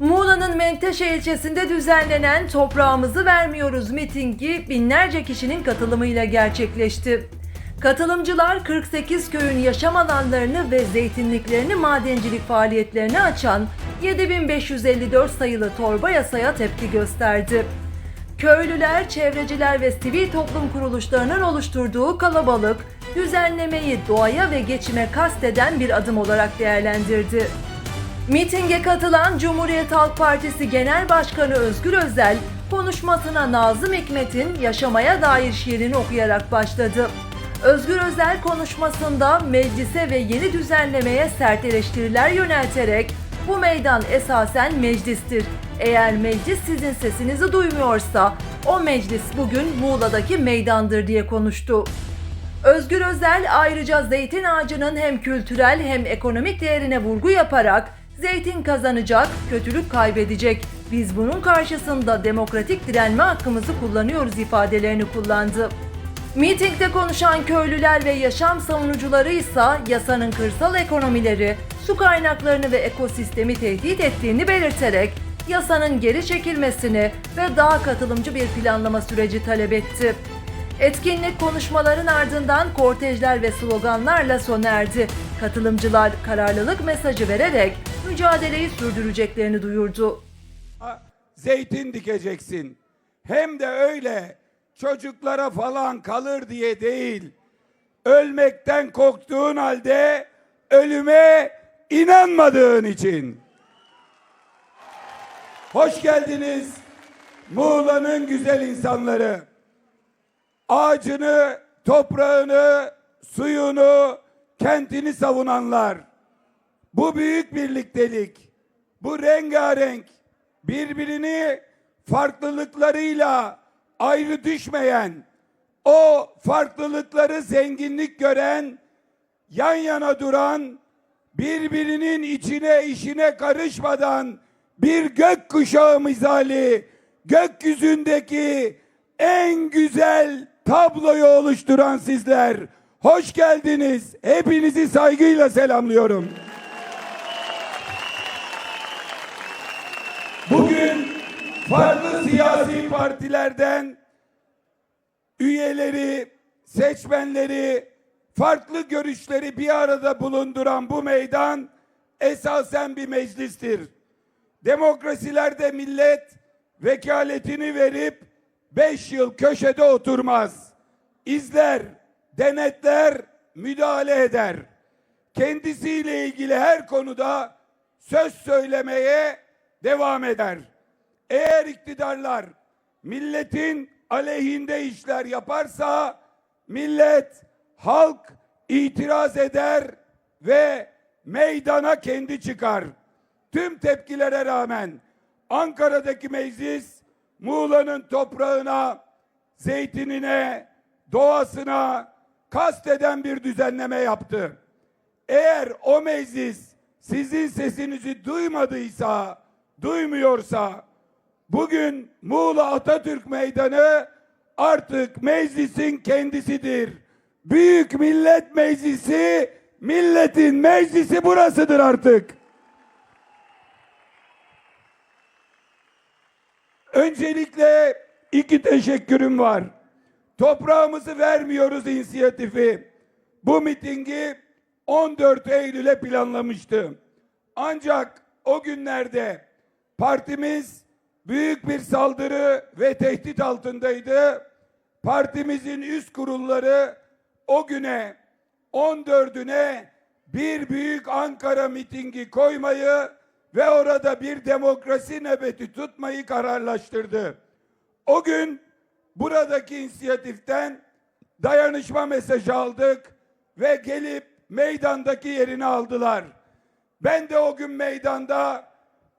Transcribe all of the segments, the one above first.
Muğla'nın Menteşe ilçesinde düzenlenen Toprağımızı Vermiyoruz mitingi binlerce kişinin katılımıyla gerçekleşti. Katılımcılar 48 köyün yaşam alanlarını ve zeytinliklerini madencilik faaliyetlerine açan 7554 sayılı torba yasaya tepki gösterdi. Köylüler, çevreciler ve sivil toplum kuruluşlarının oluşturduğu kalabalık düzenlemeyi doğaya ve geçime kasteden bir adım olarak değerlendirdi. Mitinge katılan Cumhuriyet Halk Partisi Genel Başkanı Özgür Özel konuşmasına Nazım Hikmet'in yaşamaya dair şiirini okuyarak başladı. Özgür Özel konuşmasında meclise ve yeni düzenlemeye sert eleştiriler yönelterek bu meydan esasen meclistir. Eğer meclis sizin sesinizi duymuyorsa o meclis bugün Muğla'daki meydandır diye konuştu. Özgür Özel ayrıca zeytin ağacının hem kültürel hem ekonomik değerine vurgu yaparak zeytin kazanacak, kötülük kaybedecek. Biz bunun karşısında demokratik direnme hakkımızı kullanıyoruz ifadelerini kullandı. Mitingde konuşan köylüler ve yaşam savunucuları ise yasanın kırsal ekonomileri, su kaynaklarını ve ekosistemi tehdit ettiğini belirterek yasanın geri çekilmesini ve daha katılımcı bir planlama süreci talep etti. Etkinlik konuşmaların ardından kortejler ve sloganlarla sona erdi. Katılımcılar kararlılık mesajı vererek mücadeleyi sürdüreceklerini duyurdu. zeytin dikeceksin. Hem de öyle çocuklara falan kalır diye değil. Ölmekten korktuğun halde ölüme inanmadığın için. Hoş geldiniz Muğla'nın güzel insanları. Ağacını, toprağını, suyunu, kentini savunanlar. Bu büyük birliktelik, bu rengarenk, birbirini farklılıklarıyla ayrı düşmeyen, o farklılıkları zenginlik gören, yan yana duran, birbirinin içine işine karışmadan bir gök kuşağı misali gökyüzündeki en güzel tabloyu oluşturan sizler. Hoş geldiniz. Hepinizi saygıyla selamlıyorum. Bugün farklı siyasi partilerden üyeleri, seçmenleri, farklı görüşleri bir arada bulunduran bu meydan esasen bir meclistir. Demokrasilerde millet vekaletini verip beş yıl köşede oturmaz. İzler, denetler, müdahale eder. Kendisiyle ilgili her konuda söz söylemeye devam eder. Eğer iktidarlar milletin aleyhinde işler yaparsa millet, halk itiraz eder ve meydana kendi çıkar. Tüm tepkilere rağmen Ankara'daki meclis Muğla'nın toprağına, zeytinine, doğasına kasteden bir düzenleme yaptı. Eğer o meclis sizin sesinizi duymadıysa, duymuyorsa bugün Muğla Atatürk Meydanı artık meclisin kendisidir. Büyük Millet Meclisi, milletin meclisi burasıdır artık. Öncelikle iki teşekkürüm var. Toprağımızı vermiyoruz inisiyatifi. Bu mitingi 14 Eylül'e planlamıştı. Ancak o günlerde partimiz büyük bir saldırı ve tehdit altındaydı. Partimizin üst kurulları o güne 14'üne bir büyük Ankara mitingi koymayı ve orada bir demokrasi nöbeti tutmayı kararlaştırdı. O gün buradaki inisiyatiften dayanışma mesajı aldık ve gelip meydandaki yerini aldılar. Ben de o gün meydanda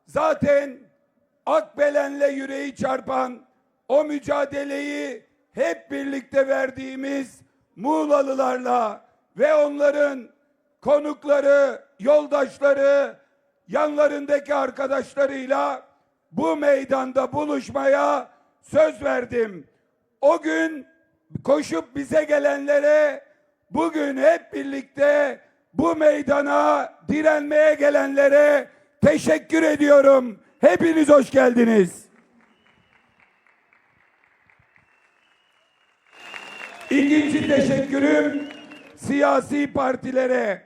zaten Akbelen'le yüreği çarpan o mücadeleyi hep birlikte verdiğimiz Muğlalılarla ve onların konukları, yoldaşları, yanlarındaki arkadaşlarıyla bu meydanda buluşmaya söz verdim. O gün koşup bize gelenlere bugün hep birlikte bu meydana direnmeye gelenlere teşekkür ediyorum. Hepiniz hoş geldiniz. İkinci teşekkürüm siyasi partilere,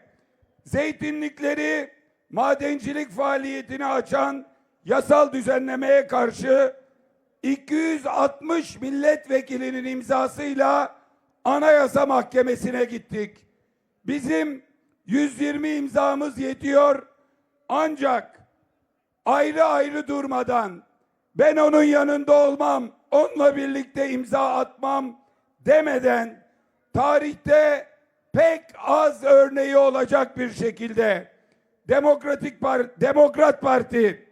zeytinlikleri madencilik faaliyetini açan yasal düzenlemeye karşı 260 milletvekilinin imzasıyla Anayasa Mahkemesi'ne gittik. Bizim 120 imzamız yetiyor ancak ayrı ayrı durmadan ben onun yanında olmam, onunla birlikte imza atmam demeden tarihte pek az örneği olacak bir şekilde Demokratik Par Demokrat Parti,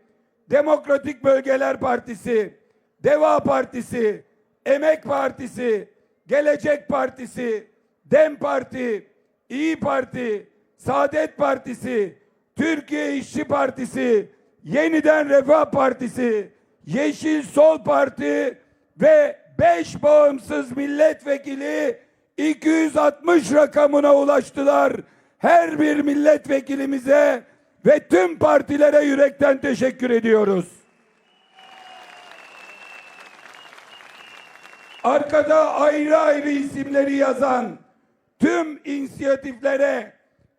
Demokratik Bölgeler Partisi, Deva Partisi, Emek Partisi, Gelecek Partisi, Dem Parti, İyi Parti, Saadet Partisi, Türkiye İşçi Partisi, Yeniden Refah Partisi, Yeşil Sol Parti ve 5 bağımsız milletvekili 260 rakamına ulaştılar. Her bir milletvekilimize ve tüm partilere yürekten teşekkür ediyoruz. Arkada ayrı ayrı isimleri yazan tüm inisiyatiflere,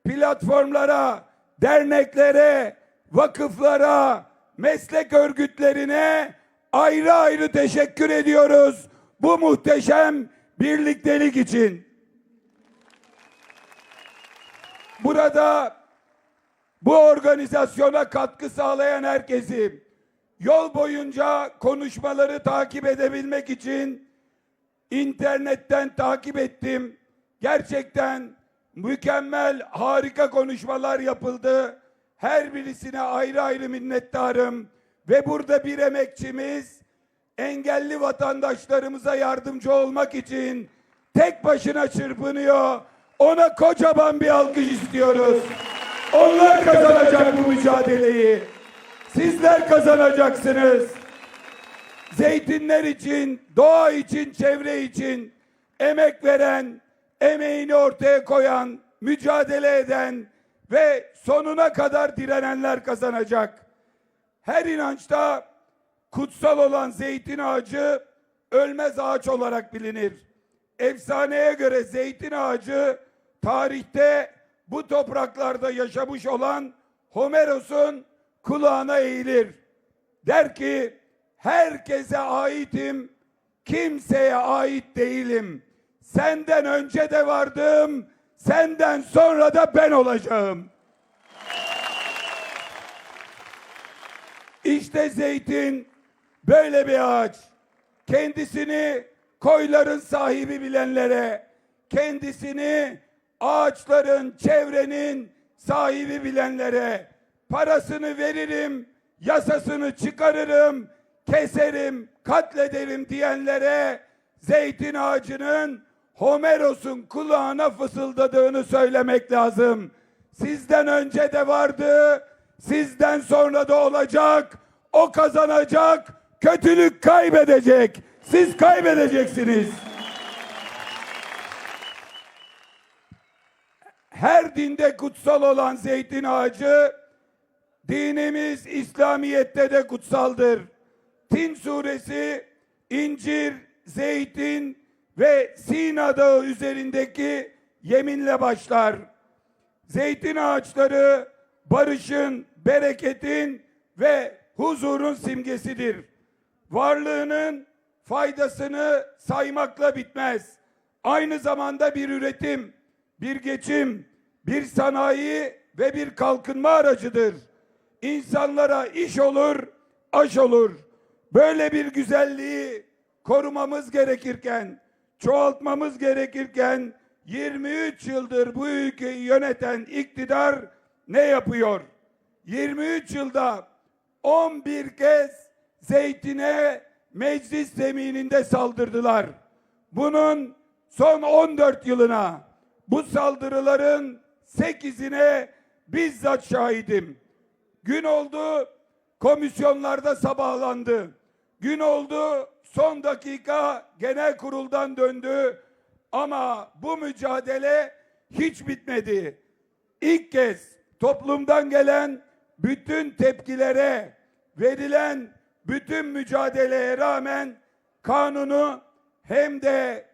platformlara, derneklere, vakıflara, meslek örgütlerine ayrı ayrı teşekkür ediyoruz bu muhteşem birliktelik için. Burada bu organizasyona katkı sağlayan herkesi yol boyunca konuşmaları takip edebilmek için internetten takip ettim. Gerçekten mükemmel, harika konuşmalar yapıldı. Her birisine ayrı ayrı minnettarım. Ve burada bir emekçimiz engelli vatandaşlarımıza yardımcı olmak için tek başına çırpınıyor. Ona kocaman bir alkış istiyoruz. Onlar kazanacak bu mücadeleyi. Sizler kazanacaksınız zeytinler için, doğa için, çevre için emek veren, emeğini ortaya koyan, mücadele eden ve sonuna kadar direnenler kazanacak. Her inançta kutsal olan zeytin ağacı ölmez ağaç olarak bilinir. Efsaneye göre zeytin ağacı tarihte bu topraklarda yaşamış olan Homeros'un kulağına eğilir. Der ki herkese aitim, kimseye ait değilim. Senden önce de vardım, senden sonra da ben olacağım. İşte zeytin böyle bir ağaç. Kendisini koyların sahibi bilenlere, kendisini ağaçların, çevrenin sahibi bilenlere parasını veririm, yasasını çıkarırım, keserim, katlederim diyenlere zeytin ağacının Homeros'un kulağına fısıldadığını söylemek lazım. Sizden önce de vardı, sizden sonra da olacak. O kazanacak, kötülük kaybedecek. Siz kaybedeceksiniz. Her dinde kutsal olan zeytin ağacı dinimiz İslamiyet'te de kutsaldır. Tin suresi incir, zeytin ve Sina dağı üzerindeki yeminle başlar. Zeytin ağaçları barışın, bereketin ve huzurun simgesidir. Varlığının faydasını saymakla bitmez. Aynı zamanda bir üretim, bir geçim, bir sanayi ve bir kalkınma aracıdır. İnsanlara iş olur, aş olur. Böyle bir güzelliği korumamız gerekirken, çoğaltmamız gerekirken 23 yıldır bu ülkeyi yöneten iktidar ne yapıyor? 23 yılda 11 kez zeytine meclis zemininde saldırdılar. Bunun son 14 yılına bu saldırıların 8'ine bizzat şahidim. Gün oldu komisyonlarda sabahlandı. Gün oldu son dakika genel kuruldan döndü. Ama bu mücadele hiç bitmedi. İlk kez toplumdan gelen bütün tepkilere, verilen bütün mücadeleye rağmen kanunu hem de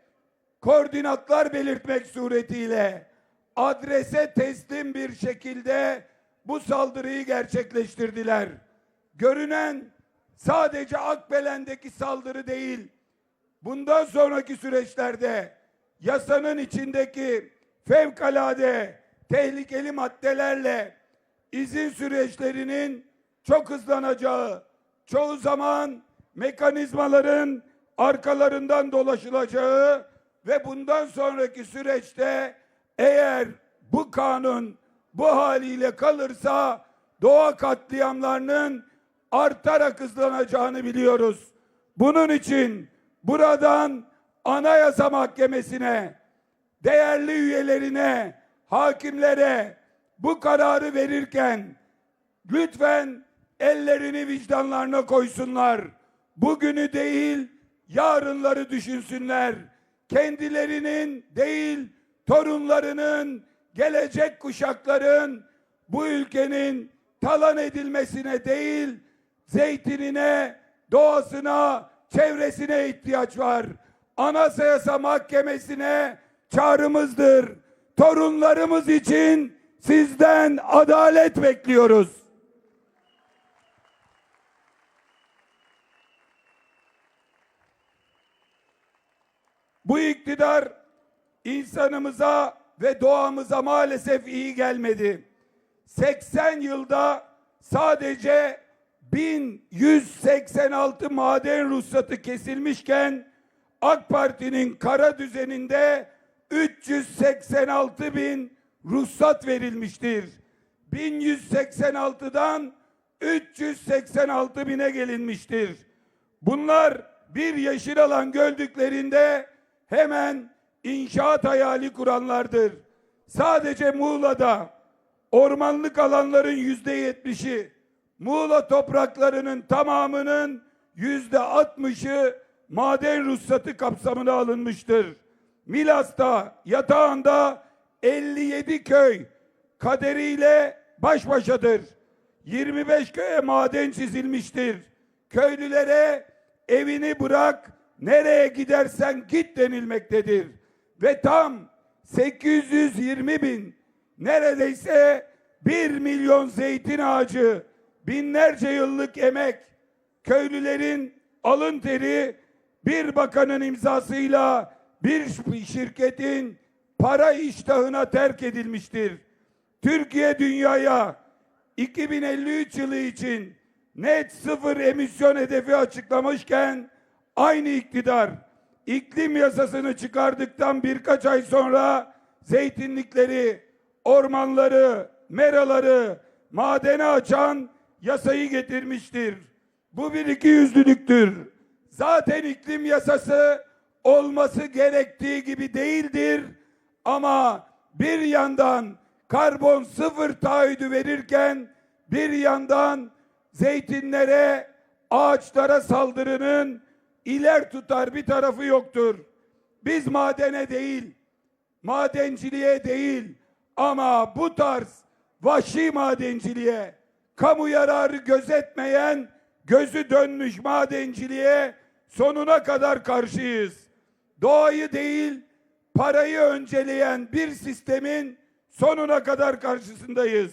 koordinatlar belirtmek suretiyle adrese teslim bir şekilde bu saldırıyı gerçekleştirdiler. Görünen sadece Akbelen'deki saldırı değil, bundan sonraki süreçlerde yasanın içindeki fevkalade tehlikeli maddelerle izin süreçlerinin çok hızlanacağı, çoğu zaman mekanizmaların arkalarından dolaşılacağı ve bundan sonraki süreçte eğer bu kanun bu haliyle kalırsa doğa katliamlarının artarak hızlanacağını biliyoruz. Bunun için buradan Anayasa Mahkemesi'ne, değerli üyelerine, hakimlere bu kararı verirken lütfen ellerini vicdanlarına koysunlar. Bugünü değil, yarınları düşünsünler. Kendilerinin değil, torunlarının, gelecek kuşakların bu ülkenin talan edilmesine değil, zeytinine, doğasına, çevresine ihtiyaç var. Anayasa Mahkemesi'ne çağrımızdır. Torunlarımız için sizden adalet bekliyoruz. Bu iktidar insanımıza ve doğamıza maalesef iyi gelmedi. 80 yılda sadece 1186 maden ruhsatı kesilmişken AK Parti'nin kara düzeninde 386 bin ruhsat verilmiştir. 1186'dan 386 bine gelinmiştir. Bunlar bir yeşil alan gördüklerinde hemen inşaat hayali kuranlardır. Sadece Muğla'da ormanlık alanların yüzde yetmişi, Muğla topraklarının tamamının yüzde altmışı maden ruhsatı kapsamına alınmıştır. Milas'ta, yatağında 57 köy kaderiyle baş başadır. 25 köye maden çizilmiştir. Köylülere evini bırak, nereye gidersen git denilmektedir. Ve tam 820 bin, neredeyse 1 milyon zeytin ağacı, binlerce yıllık emek, köylülerin alın teri bir bakanın imzasıyla bir şirketin para iştahına terk edilmiştir. Türkiye dünyaya 2053 yılı için net sıfır emisyon hedefi açıklamışken aynı iktidar iklim yasasını çıkardıktan birkaç ay sonra zeytinlikleri, ormanları, meraları madene açan yasayı getirmiştir. Bu bir iki yüzlülüktür. Zaten iklim yasası olması gerektiği gibi değildir. Ama bir yandan karbon sıfır taahhüdü verirken bir yandan zeytinlere, ağaçlara saldırının iler tutar bir tarafı yoktur. Biz madene değil, madenciliğe değil ama bu tarz vahşi madenciliğe, kamu yararı gözetmeyen, gözü dönmüş madenciliğe sonuna kadar karşıyız. Doğayı değil, parayı önceleyen bir sistemin sonuna kadar karşısındayız.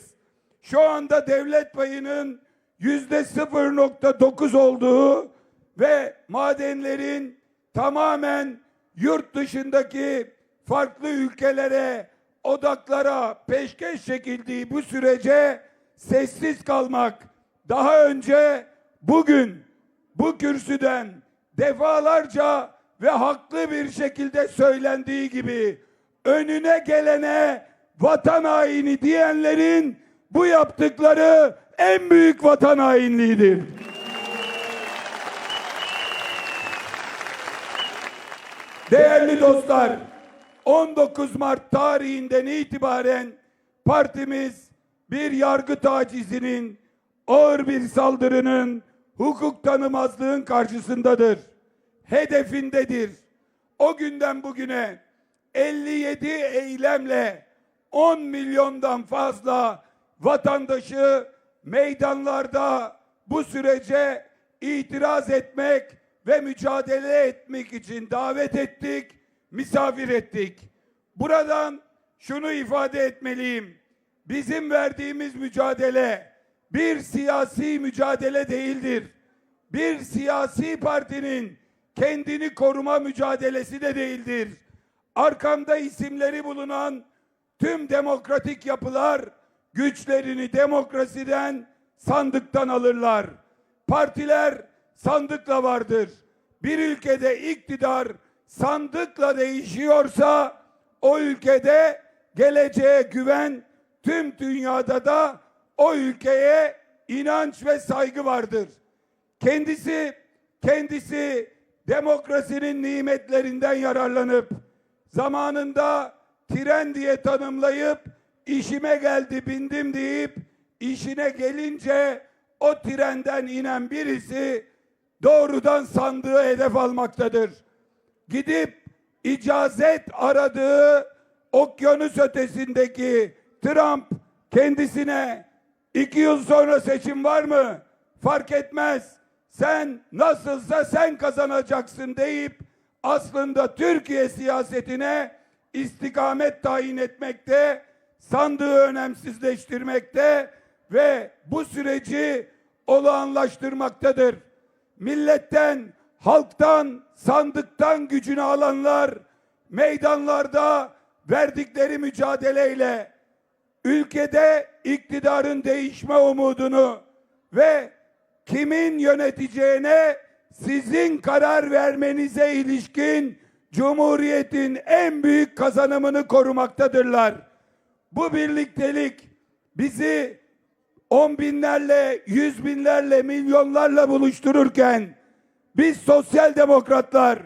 Şu anda devlet payının yüzde 0.9 olduğu ve madenlerin tamamen yurt dışındaki farklı ülkelere, odaklara peşkeş çekildiği bu sürece sessiz kalmak daha önce bugün bu kürsüden defalarca ve haklı bir şekilde söylendiği gibi önüne gelene vatan haini diyenlerin bu yaptıkları en büyük vatan hainliğidir. Değerli dostlar, 19 Mart tarihinden itibaren partimiz bir yargı tacizinin, ağır bir saldırının, hukuk tanımazlığın karşısındadır. Hedefindedir. O günden bugüne 57 eylemle 10 milyondan fazla vatandaşı meydanlarda, bu sürece itiraz etmek ve mücadele etmek için davet ettik, misafir ettik. Buradan şunu ifade etmeliyim. Bizim verdiğimiz mücadele bir siyasi mücadele değildir. Bir siyasi partinin kendini koruma mücadelesi de değildir. Arkamda isimleri bulunan tüm demokratik yapılar güçlerini demokrasiden, sandıktan alırlar. Partiler sandıkla vardır. Bir ülkede iktidar sandıkla değişiyorsa o ülkede geleceğe güven tüm dünyada da o ülkeye inanç ve saygı vardır. Kendisi kendisi demokrasinin nimetlerinden yararlanıp zamanında tren diye tanımlayıp işime geldi bindim deyip işine gelince o trenden inen birisi doğrudan sandığı hedef almaktadır. Gidip icazet aradığı okyanus ötesindeki Trump kendisine iki yıl sonra seçim var mı? Fark etmez. Sen nasılsa sen kazanacaksın deyip aslında Türkiye siyasetine istikamet tayin etmekte, sandığı önemsizleştirmekte ve bu süreci olağanlaştırmaktadır. Milletten, halktan, sandıktan gücünü alanlar meydanlarda verdikleri mücadeleyle ülkede iktidarın değişme umudunu ve kimin yöneteceğine sizin karar vermenize ilişkin Cumhuriyet'in en büyük kazanımını korumaktadırlar. Bu birliktelik bizi on binlerle, yüz binlerle, milyonlarla buluştururken biz sosyal demokratlar,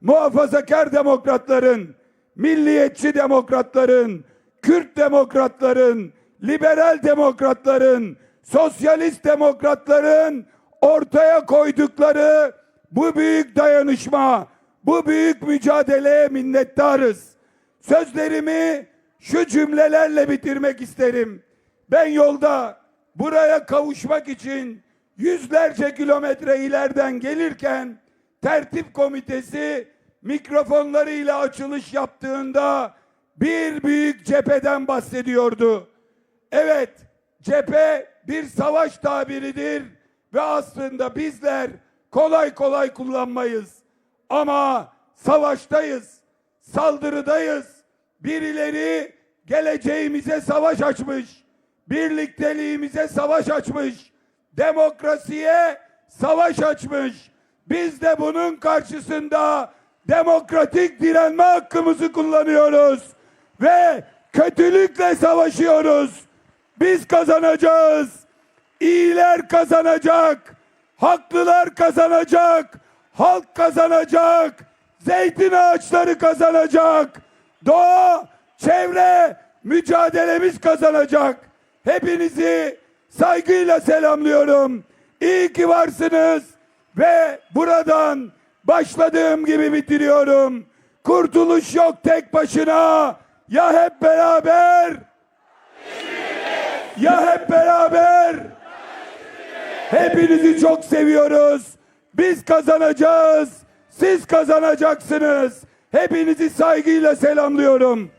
muhafazakar demokratların, milliyetçi demokratların, Kürt demokratların, liberal demokratların, sosyalist demokratların ortaya koydukları bu büyük dayanışma, bu büyük mücadeleye minnettarız. Sözlerimi şu cümlelerle bitirmek isterim. Ben yolda buraya kavuşmak için yüzlerce kilometre ileriden gelirken tertip komitesi mikrofonlarıyla açılış yaptığında bir büyük cepheden bahsediyordu. Evet, cephe bir savaş tabiridir ve aslında bizler kolay kolay kullanmayız. Ama savaştayız, saldırıdayız. Birileri geleceğimize savaş açmış, birlikteliğimize savaş açmış, demokrasiye savaş açmış. Biz de bunun karşısında demokratik direnme hakkımızı kullanıyoruz ve kötülükle savaşıyoruz. Biz kazanacağız. İyiler kazanacak. Haklılar kazanacak. Halk kazanacak. Zeytin ağaçları kazanacak. Doğa, çevre mücadelemiz kazanacak. Hepinizi saygıyla selamlıyorum. İyi ki varsınız ve buradan başladığım gibi bitiriyorum. Kurtuluş yok tek başına. Ya hep beraber ya hep beraber Hepinizi çok seviyoruz. Biz kazanacağız. Siz kazanacaksınız. Hepinizi saygıyla selamlıyorum.